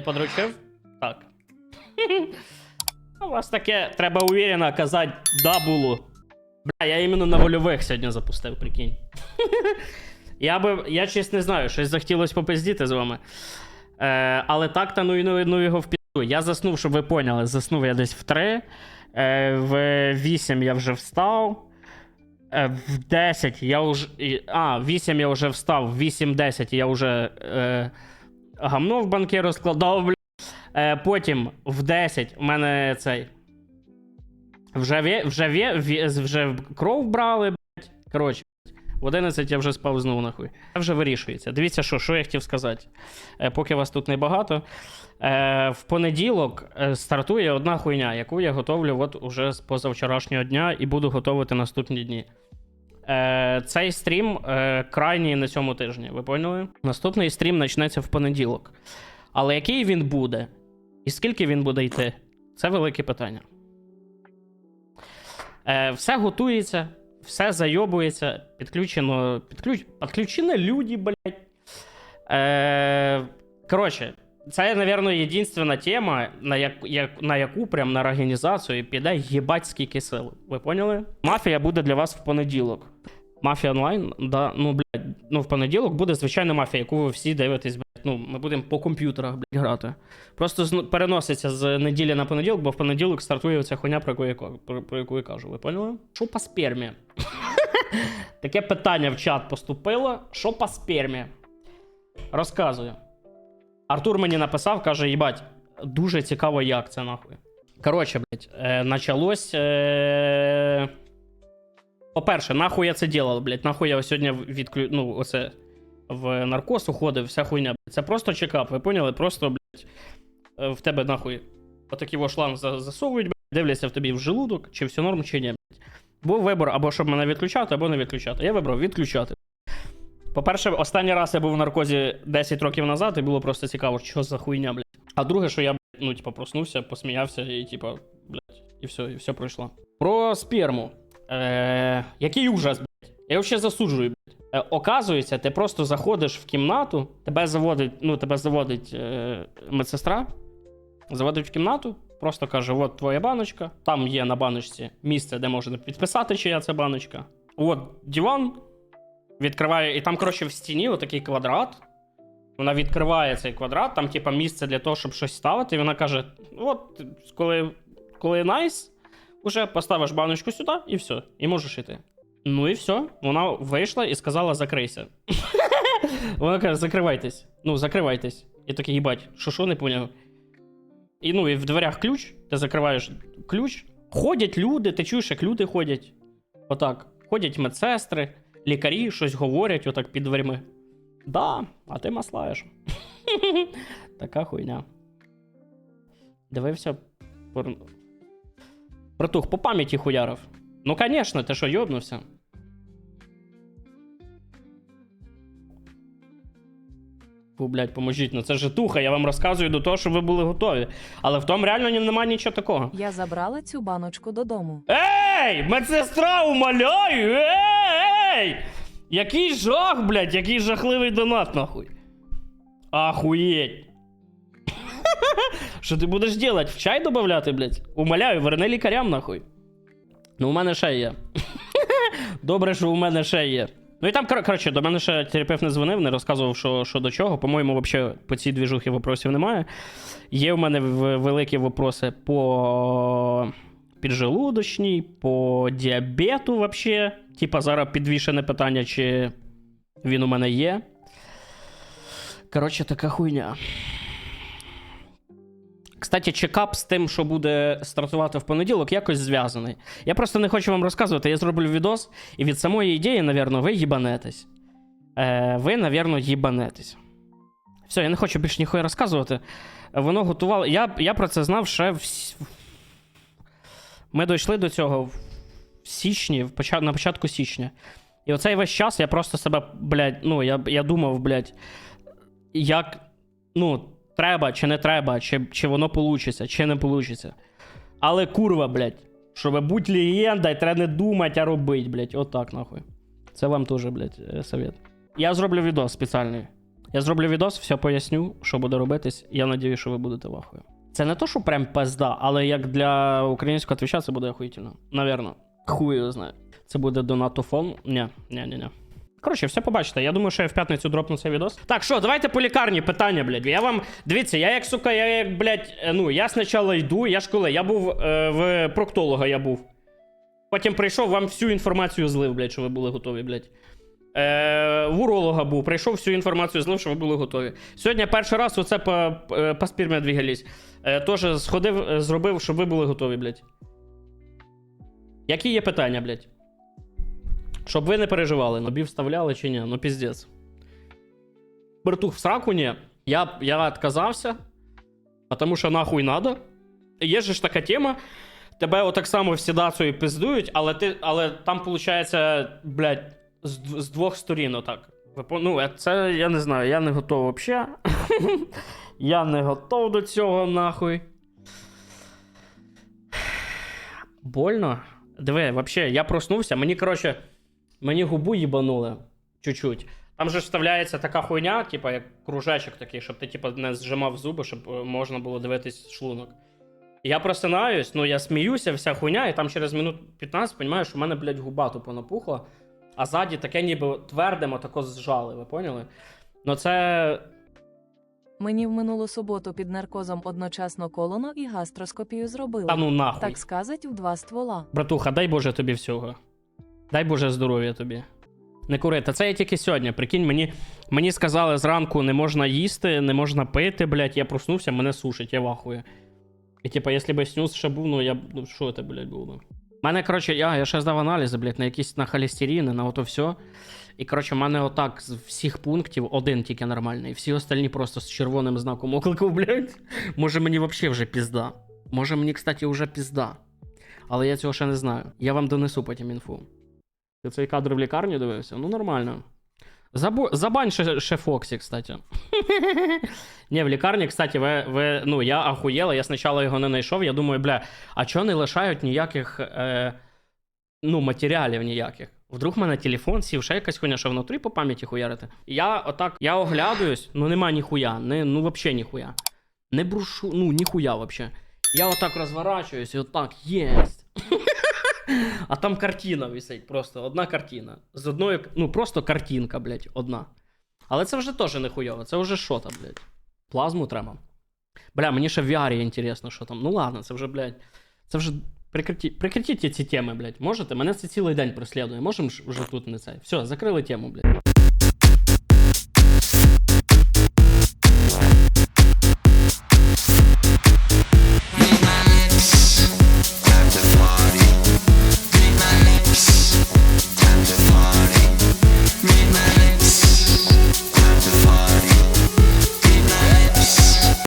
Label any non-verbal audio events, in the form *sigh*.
Не подручив? Так. *laughs* У вас таке, треба уверенно казати, да було. Бля, я іменно на вольових сьогодні запустив, прикинь. *laughs* я би, я чесно не знаю, щось захотілося попиздіти з вами. Е, але так та ну ну, ну його в піду. Я заснув, щоб ви поняли. Заснув я десь в 3. Е, в 8 я вже встав. Е, в 10 я вже. А, в 8 я вже встав, в 8-10 я вже е, гамно в банки розкладав, бля. Е, потім в 10 в мене цей. Вже, вже, вє, вже кров брали, блядь. Коротше, в 11 я вже спав знову нахуй. Це вже вирішується. Дивіться, що, що я хотів сказати. Е, поки вас тут небагато. Е, в понеділок е, стартує одна хуйня, яку я готовлю от уже з позавчорашнього дня і буду готувати наступні дні. Е, цей стрім е, крайній на цьому тижні. Ви поняли? Наступний стрім почнеться в понеділок. Але який він буде? І скільки він буде йти? Це велике питання. Е, все готується, все зайобується, підключено. Підключ... Підключені люди, блядь. Е, коротше, це, напевно, єдинственна тема, на, як, як, на яку прям на організацію піде їбать скільки сил. Ви поняли? Мафія буде для вас в понеділок. Мафія онлайн, да, ну, блядь, ну, в понеділок буде звичайна мафія, яку ви всі дивитесь, блядь. Ну, ми будемо по комп'ютерах, блядь, грати. Просто переноситься з неділі на понеділок, бо в понеділок стартує ця хуйня, про яку я, про, про яку я кажу. Ви поняли? Що по спермі? *laughs* Таке питання в чат поступило. Що по спермі? Розказую. Артур мені написав, каже: їбать, дуже цікаво, як це нахуй. Коротше, блядь, е, началось. Е... По-перше, нахуй я це делал, блядь, нахуй я сьогодні відклю... ну, оце в наркоз уходив, вся хуйня. блядь. Це просто чекап, ви поняли? Просто, блядь, е, в тебе нахуй отакий во шланг засовують, блядь, дивляться в тобі в желудок, чи все норм, чи ні. Блядь. Був вибор або щоб мене відключати, або не відключати. Я вибрав відключати. По-перше, останній раз я був в наркозі 10 років назад, і було просто цікаво, що за хуйня, блядь. А друге, що я, блядь, ну, типа, проснувся, посміявся і, типа, блядь, і все, і все пройшло. Про сперму. Е, який ужас, блядь. Я взагалі засуджую, блядь. Е, оказується, ти просто заходиш в кімнату, тебе заводить, ну, тебе заводить е, медсестра, заводить в кімнату, просто каже: от твоя баночка, там є на баночці місце, де можна підписати, чия це баночка. От диван, відкриває, і там, коротше, в стіні отакий квадрат. Вона відкриває цей квадрат, там, типа, місце для того, щоб щось ставити. І вона каже: от, коли, коли найс, уже поставиш баночку сюди і все, і можеш іти. Ну і все. Вона вийшла і сказала: закрийся. *laughs* Вона каже: закривайтесь. Ну, закривайтесь. Я такий, їбать, що що не поняв. І ну, і в дверях ключ, ти закриваєш ключ. Ходять люди, ти чуєш, як люди ходять. Отак. Ходять медсестри, лікарі щось говорять отак під дверми. Да, а ти маслаєш. *laughs* така хуйня. Дивився. пор- Братух, по пам'яті хуярив. Ну, конечно, ти що, йобнувся? Фу, блядь, поможіть, ну це житуха, я вам розказую до того, щоб ви були готові. Але в тому реально немає нічого такого. Я забрала цю баночку додому. Ей! Медсестра, умоляю! Ей! Який жах, блядь, який жахливий донат, нахуй. Ахуєть. *laughs* Що ти будеш делать? В чай додавати, блядь? Умоляю, верни лікарям, нахуй. Ну, у мене ще є. *laughs* Добре, що у мене ще є. Ну і там, кор- коротше, до мене ще терапевт не дзвонив, не розказував, що, що до чого. По-моєму, взагалі по цій двіжухі вопросів немає. Є в мене великі вопроси по піджелудочній, по діабету вообще. Типа зараз підвішене питання, чи він у мене є. Коротше, така хуйня. Кстати, чекап з тим, що буде стартувати в понеділок, якось зв'язаний. Я просто не хочу вам розказувати. Я зроблю відос, і від самої ідеї, навірно, ви їбанетесь. Е, ви, навірно, їбанетесь. Все, я не хочу більше ніхуя розказувати. Воно готувало. Я, я про це знав ще в. Ми дійшли до цього в січні, на початку січня. І оцей весь час я просто себе, блядь, ну, я, я думав, блядь, як. Ну, треба чи не треба, чи, чи воно получиться, чи не получиться. Але курва, блядь, щоб бути легендою, треба не думати, а робити, блядь. Отак, нахуй. Це вам теж, блядь, е, совет. Я зроблю відос спеціальний. Я зроблю відос, все поясню, що буде робитись. Я надію, що ви будете в ахуї. Це не то, що прям пизда, але як для українського твіча це буде охуїтельно. Навірно. Хуй його знає. Це буде донатофон. Ні, ні, ні, ні. Коротше, все побачите. Я думаю, що я в п'ятницю дропну цей відос. Так, що, давайте по лікарні питання, блядь. Я вам. Дивіться, я як сука, я як, блядь, е, ну, я спочатку йду, я ж коли, я був е, в проктолога, я був. Потім прийшов, вам всю інформацію злив, блядь, що ви були готові, блядь. Е, в уролога був, прийшов всю інформацію злив, що ви були готові. Сьогодні перший раз оце по, по, спірмі двігались. Е, Теж сходив, е, зробив, щоб ви були готові, блядь. Які є питання, блядь? Щоб ви не переживали, набі вставляли чи ні, ну піздець. Братух, в сраку ні. Я, я отказався, тому що нахуй надо. Є ж така тема. Тебе отак само в седацію пиздують, але ти, але там, виходить, блядь, з, з двох сторін отак. Ну, це я не знаю, я не готов взагалі. *laughs* я не готов до цього, нахуй. Больно? Диви, вообще, я проснувся, мені, коротше, мені губу їбанули чуть-чуть. Там же вставляється така хуйня, типа як кружечок такий, щоб ти типа, не зжимав зуби, щоб е, можна було дивитись шлунок. Я просинаюсь, ну я сміюся, вся хуйня, і там через минут 15 розумію, що в мене, блядь, губа тупо напухла, а ззаді таке ніби твердимо тако зжали, ви поняли? Ну це. Мені в минулу суботу під наркозом одночасно колоно і гастроскопію зробили. Та ну нахуй. Так сказать, в два ствола. Братуха, дай Боже тобі всього. Дай Боже здоров'я тобі. Не кури. Та це я тільки сьогодні. Прикинь, мені, мені сказали зранку не можна їсти, не можна пити, блядь. Я проснувся, мене сушить, я вахую. І типа, якщо б снюс ще був, ну я б. Ну що це, блядь, було? Мене, коротше, я, я ще здав аналізи, блядь, на якісь на холестеріни, на ото все. І, коротше, в мене отак з всіх пунктів один тільки нормальний. Всі остальні просто з червоним знаком оклику, *laughs* блядь. Може мені взагалі вже пізда. Може мені, кстати, вже пізда. Але я цього ще не знаю. Я вам донесу потім інфу. Ти цей кадр в лікарні дивився? Ну, нормально. Забу... Забань ще, Фоксі, кстати. *laughs* Ні, в лікарні, кстати, ви, ви, ну, я ахуєла, я спочатку його не знайшов. Я думаю, бля, а чого не лишають ніяких е, ну, матеріалів ніяких? Вдруг в мене телефон сів, ще якась хуйня, що внутрі по пам'яті хуярити. Я отак, я оглядуюсь, ну нема ніхуя, не, ну взагалі ніхуя. Не брушу, ну ніхуя вообще. Я отак розворачуюсь і отак, єсть. *laughs* А там картина висить, просто одна картина. З одної, ну просто картинка, блядь, одна. Але це вже теж не хуйово, це вже що там, блядь. Плазму треба. Бля, мені ще в VR інтересно, що там. Ну ладно, це вже, блядь. Це вже. Прекратіть, прекратіть ці теми, блядь. Можете? Мене це цілий день прослідує. Можемо вже тут не це. Все, закрили тему, блядь.